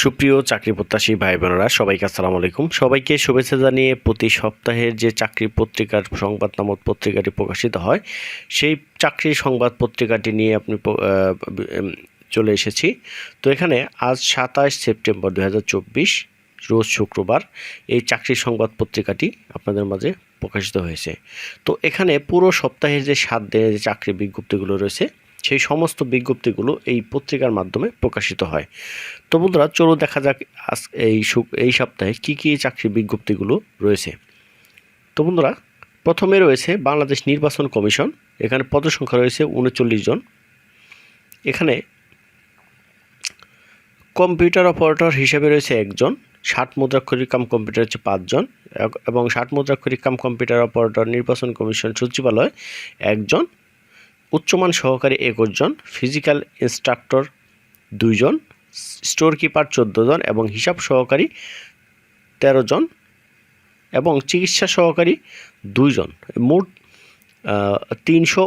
সুপ্রিয় চাকরি প্রত্যাশী ভাই বোনেরা সবাইকে আসসালামু আলাইকুম। সবাইকে শুভেচ্ছা জানিয়ে প্রতি সপ্তাহের যে চাকরি পত্রিকার সংবাদ নামক পত্রিকাটি প্রকাশিত হয়, সেই চাকরি সংবাদ পত্রিকাটি নিয়ে আপনি চলে এসেছি। তো এখানে আজ সাতাশ সেপ্টেম্বর দু হাজার চব্বিশ, রোজ শুক্রবার এই চাকরি সংবাদ পত্রিকাটি আপনাদের মাঝে প্রকাশিত হয়েছে। তো এখানে পুরো সপ্তাহের যে সাত দিনের যে চাকরি বিজ্ঞপ্তিগুলো রয়েছে সেই সমস্ত বিজ্ঞপ্তিগুলো এই পত্রিকার মাধ্যমে প্রকাশিত হয়। তো বন্ধুরা চলো দেখা যাক আজ এই এই সপ্তাহে কি কি চাকরি বিজ্ঞপ্তিগুলো রয়েছে। তো বন্ধুরা, প্রথমে রয়েছে বাংলাদেশ নির্বাচন কমিশন। এখানে পদসংখ্যা রয়েছে উনচল্লিশ জন। এখানে কম্পিউটার অপারেটর হিসেবে রয়েছে একজন। ষাট মুদ্রাক্ষরিক কাম কম্পিউটার হচ্ছে পাঁচজন এবং ষাট মুদ্রাক্ষরিক কাম কম্পিউটার অপারেটর নির্বাচন কমিশন সচিবালয় একজন। উচ্চমান সহকারী একুশ জন ফিজিক্যাল ইনস্ট্রাক্টর দুইজন স্টোর কিপার চোদ্দ জন এবং হিসাব সহকারী তেরো জন এবং চিকিৎসা সহকারী দুইজন। মোট তিনশো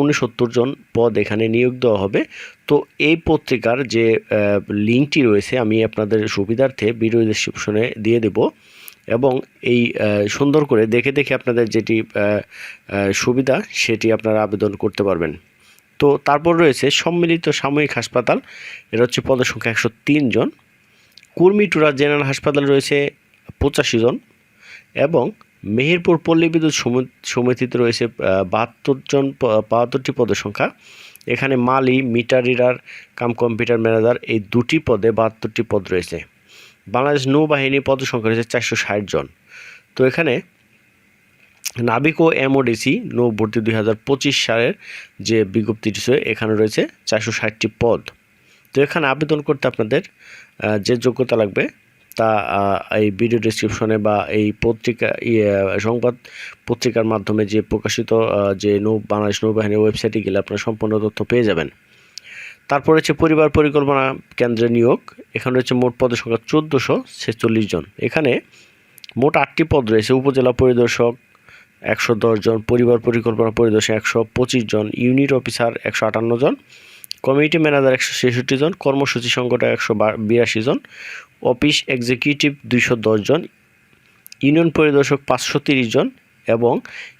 উনসত্তর জন পদ এখানে নিয়োগ দেওয়া হবে। তো এই পত্রিকার যে লিঙ্কটি রয়েছে, আমি আপনাদের সুবিধার্থে ভিডিও ডিসক্রিপশনে দিয়ে দেব। এবং এই সুন্দর করে দেখে দেখে আপনাদের যেটি সুবিধা সেটি আপনারা আবেদন করতে পারবেন। তো তারপর রয়েছে সম্মিলিত সাময়িক হাসপাতাল। এটা হচ্ছে পদসংখ্যা একশো তিন জন। কুর্মিটুরা জেনারেল হাসপাতাল রয়েছে পঁচাশি জন এবং মেহেরপুর পল্লী বিদ্যুৎ সমি- সমিতিতে রয়েছে বাহাত্তর জন বাহাত্তরটি পদের সংখ্যা এখানে মালি, meter reader, cum computer manager এই দুটি পদে বাহাত্তরটি পদ রয়েছে। বাংলাদেশ নৌবাহিনী পদ সংখ্যা রয়েছে চারশো ষাট জন। তো এখানে নাবিক ও এমওডিসি নৌ ভর্তি দুই হাজার পঁচিশ সালের যে বিজ্ঞপ্তিটি রয়েছে এখানে রয়েছে চারশো ষাটটি পদ। তো এখানে আবেদন করতে আপনাদের যে যোগ্যতা লাগবে তা এই ভিডিও ডিসক্রিপশনে বা এই পত্রিকা ইয়ে, সংবাদ পত্রিকার মাধ্যমে যে প্রকাশিত যে নৌ বাংলাদেশ নৌবাহিনীর ওয়েবসাইটে গেলে আপনারা সম্পূর্ণ তথ্য পেয়ে যাবেন। তারপর হচ্ছে পরিবার পরিকল্পনা কেন্দ্রে নিয়োগ। এখানে রয়েছে মোট পদের সংখ্যা চোদ্দোশো ছেচল্লিশ জন। এখানে মোট আটটি পদ রয়েছে, উপজেলা পরিদর্শক একশো দশ জন, পরিবার পরিকল্পনা পরিদর্শক একশো পঁচিশ জন, ইউনিট অফিসার একশো আটান্ন জন কমিউনিটি ম্যানেজার একশো ছেষট্টি জন, কর্মসূচি সংগঠক একশো বিরাশি জন, অফিস এক্সিকিউটিভ দুইশো দশ জন, ইউনিয়ন পরিদর্শক পাঁচশো জন এবং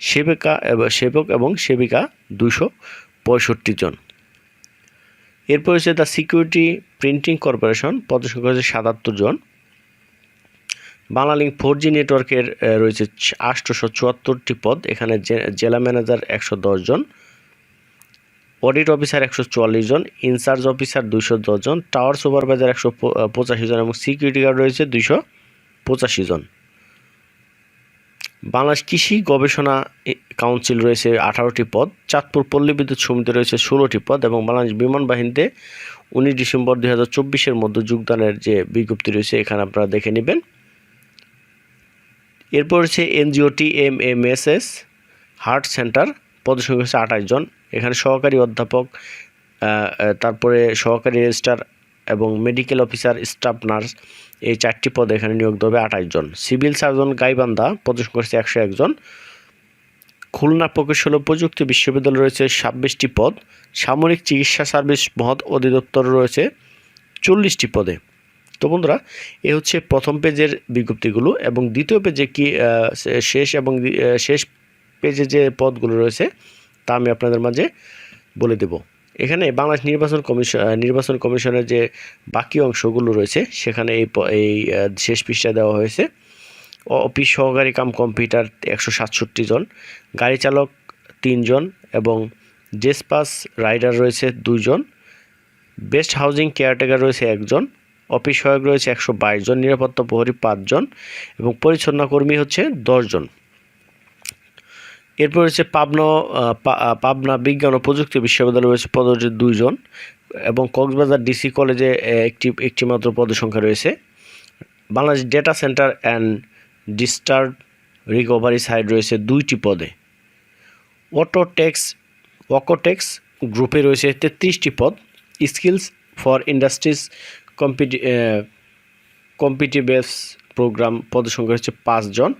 সেবিকা সেবক এবং সেবিকা দুইশো পঁয়ষট্টি জন। এরপর হচ্ছে দ্য সিকিউরিটি প্রিন্টিং কর্পোরেশন, পদসংখ্যা হচ্ছে সাতাত্তর জন। বাংলালিঙ্ক ফোর জি নেটওয়ার্কের রয়েছে আটশোশো চুয়াত্তরটি পদ। এখানে জেলা ম্যানেজার একশো দশ জন, অডিট অফিসার একশো চুয়াল্লিশ জন, ইনচার্জ অফিসার দুইশো দশ জন, টাওয়ার সুপারভাইজার একশো পঁচাশি জন এবং সিকিউরিটি গার্ড রয়েছে দুইশো পঁচাশি জন। বাংলাদেশ কৃষি গবেষণা কাউন্সিল রয়েছে আঠারোটি পদ, চাঁদপুর পল্লী বিদ্যুৎ সমিতি রয়েছে ষোলোটি পদ এবং বাংলাদেশ বিমান বাহিনীতে উনিশ ডিসেম্বর দুই হাজার চব্বিশের মধ্যে যোগদানের যে বিজ্ঞপ্তি রয়েছে এখানে আপনারা দেখে নেবেন। এরপর হচ্ছে এনজিওটি M M S S, heart centre পদসংখ্যা হচ্ছে আঠাশ জন। এখানে সহকারী অধ্যাপক তারপরে সহকারী রেজিস্ট্রার এবং মেডিকেল অফিসার স্টাফ নার্স এই চারটি পদে এখানে নিয়োগ দেবে আঠাশ জন। সিভিল সার্জন গাইবান্ধা প্রদর্শন হচ্ছে একশো একজন খুলনা প্রকৌশল প্রযুক্তি বিশ্ববিদ্যালয় রয়েছে ছাব্বিশটি পদ। সামরিক চিকিৎসা সার্ভিস মহৎ অধিদপ্তর রয়েছে চল্লিশটি পদে। তো বন্ধুরা, এ হচ্ছে প্রথম পেজের বিজ্ঞপ্তিগুলো এবং দ্বিতীয় পেজে কি শেষ এবং শেষ পেজে যে পদগুলো রয়েছে তা আমি আপনাদের মাঝে বলে দেব। এখানে বাংলাদেশ নির্বাচন কমিশন নির্বাচন কমিশনের যে বাকি অংশগুলো রয়েছে, সেখানে এই এই শেষ পৃষ্ঠা দেওয়া হয়েছে। অফিস সহকারী কাম কম্পিউটার একশো সাতষট্টি জন, গাড়ি চালক তিনজন এবং জেসপাস রাইডার রয়েছে দুইজন বেস্ট হাউজিং কেয়ারটেকার রয়েছে একজন, অফিস সহায়ক রয়েছে একশো বাইশ জন, নিরাপত্তা প্রহরী পাঁচজন এবং পরিচ্ছন্ন কর্মী হচ্ছে দশজন এরপর হচ্ছে পাবনা পাবনা বিজ্ঞান ও প্রযুক্তি বিশ্ববিদ্যালয় রয়েছে পদ পদে দুইজন এবং কক্সবাজার ডিসি কলেজে একটি একটি মাত্র পদের সংখ্যা রয়েছে। Bangladesh data centre and disturb recovery site রয়েছে দুইটি পদে। অটোটেক্স, অকোটেক্স গ্রুপে রয়েছে তেত্রিশটি পদ। স্কিলস ফর ইন্ডাস্ট্রিজ কম্পিটি কম্পিটিভেস প্রোগ্রাম পদের সংখ্যা হচ্ছে পাঁচজন।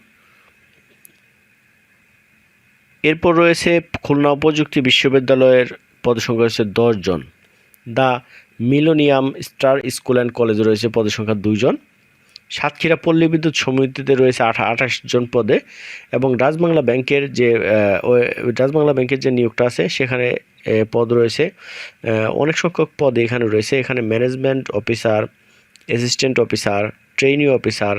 এরপর রয়েছে খুলনা প্রযুক্তি বিশ্ববিদ্যালয়ের পদসংখ্যা হচ্ছে দশজন। The millennium star school and কলেজে রয়েছে পদসংখ্যা সংখ্যা দুইজন। সাতক্ষীরা পল্লী বিদ্যুৎ সমিতিতে রয়েছে আঠা আঠাশ জন পদে এবং রাজবাংলা ব্যাংকের যে রাজবাংলা ব্যাংকের যে নিয়োগটা আছে, সেখানে পদ রয়েছে। অনেক সংখ্যক পদ এখানে রয়েছে। এখানে management officer, assistant officer training officer,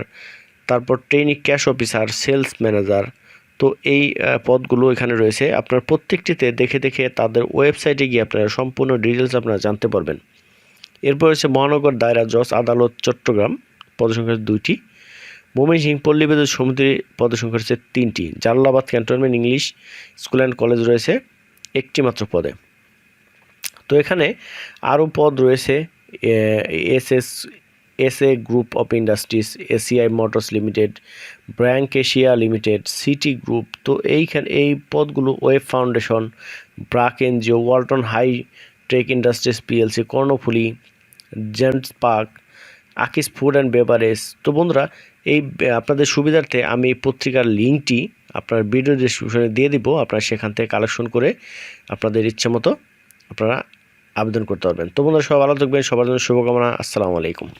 তারপর training cash officer, sales manager তো এই পদগুলো এখানে রয়েছে। আপনার প্রত্যেকটিতে দেখে দেখে তাদের ওয়েবসাইটে গিয়ে আপনারা সম্পূর্ণ ডিটেলস আপনারা জানতে পারবেন। এরপর হচ্ছে মহানগর দায়রা জজ আদালত, চট্টগ্রাম পদসংখ্যা দুইটি। ময়মনসিংহ পল্লী বিদ্যুৎ সমিতির পদসংখ্যা হচ্ছে তিনটি। Jalalabad cantonment English school and college রয়েছে একটি মাত্র পদে। তো এখানে আরও পদ রয়েছে S S S A group of industries, ACI motors limited Bank Asia limited, city group. তো এইখানে, এই পদগুলো web foundation, BRAC NGO, Walton hi tech industries PLC, Karnaphuli gents park, আকিস ফুড অ্যান্ড বেভারেজ। তো বন্ধুরা, এই, আপনাদের সুবিধার্থে আমি এই পত্রিকার লিঙ্কটি আপনার ভিডিও ডিসক্রিপশনে দিয়ে দিব। আপনারা সেখান থেকে কালেকশন করে আপনাদের ইচ্ছে মতো আপনারা আবেদন করতে পারবেন। তো বন্ধুরা সব ভালো থাকবেন, সবার জন্য শুভকামনা। আসসালামু আলাইকুম।